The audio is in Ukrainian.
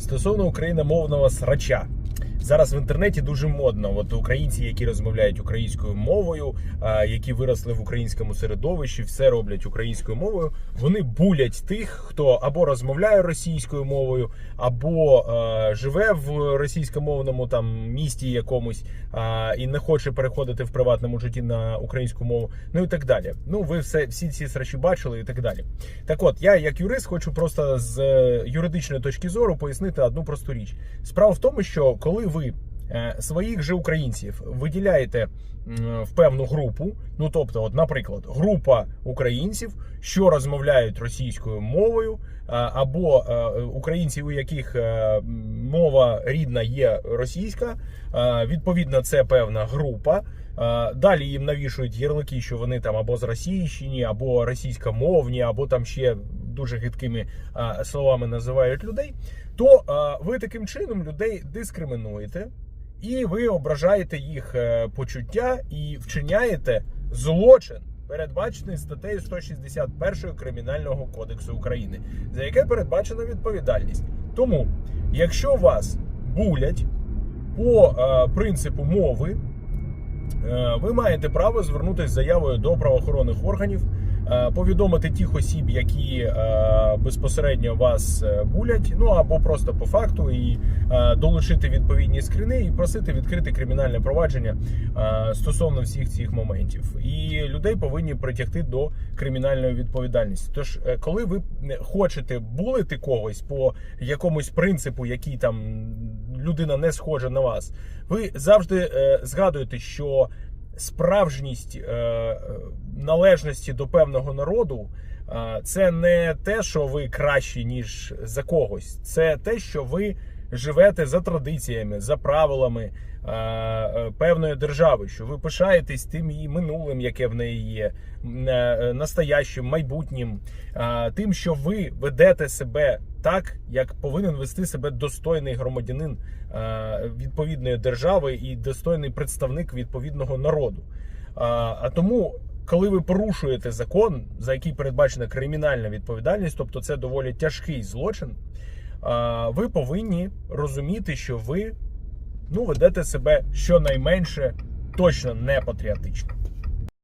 стосовно україномовного срача. Зараз в інтернеті дуже модно. От українці, які розмовляють українською мовою, які виросли в українському середовищі, все роблять українською мовою. Вони булять тих, хто або розмовляє російською мовою, або е, живе в російськомовному там місті якомусь а, і не хоче переходити в приватному житті на українську мову. Ну і так далі. Ну ви все всі ці срачі бачили і так далі. Так от, я як юрист хочу просто з е, юридичної точки зору пояснити одну просту річ. Справа в тому, що коли ви е, своїх же українців виділяєте в певну групу, ну тобто, от, наприклад, група українців, що розмовляють російською мовою, або е, українців, у яких е, мова рідна є російська, е, відповідно, це певна група. Е, Далі їм навішують ярлики, що вони там або з Російщини, або російськомовні, або там ще дуже гидкими словами називають людей. То ви таким чином людей дискримінуєте, і ви ображаєте їх е, почуття і вчиняєте злочин. Передбачений статтею 161 Кримінального кодексу України, за яке передбачена відповідальність. Тому, якщо вас булять по е, принципу мови, Е, ви маєте право звернутися з заявою до правоохоронних органів, повідомити тих осіб, які е, безпосередньо вас е, булять, ну або просто по факту, і е, долучити відповідні скрини і просити відкрити кримінальне провадження е, стосовно всіх цих моментів. І людей повинні притягти до кримінальної відповідальності. Тож, е, коли ви хочете булити когось по якомусь принципу, який там людина не схожа на вас, ви завжди е, згадуєте, що справжність е, е, належності до певного народу е, це не те, що ви кращі, ніж за когось, це те, що ви живете за традиціями, за правилами певної держави, що ви пишаєтесь тим її минулим, яке в неї є, настоящим, майбутнім, тим, що ви ведете себе так, як повинен вести себе достойний громадянин е, відповідної держави і достойний представник відповідного народу. А, тому, коли ви порушуєте закон, за який передбачена кримінальна відповідальність, тобто це доволі тяжкий злочин, ви повинні розуміти, що ви ну, ведете себе щонайменше точно не патріотично.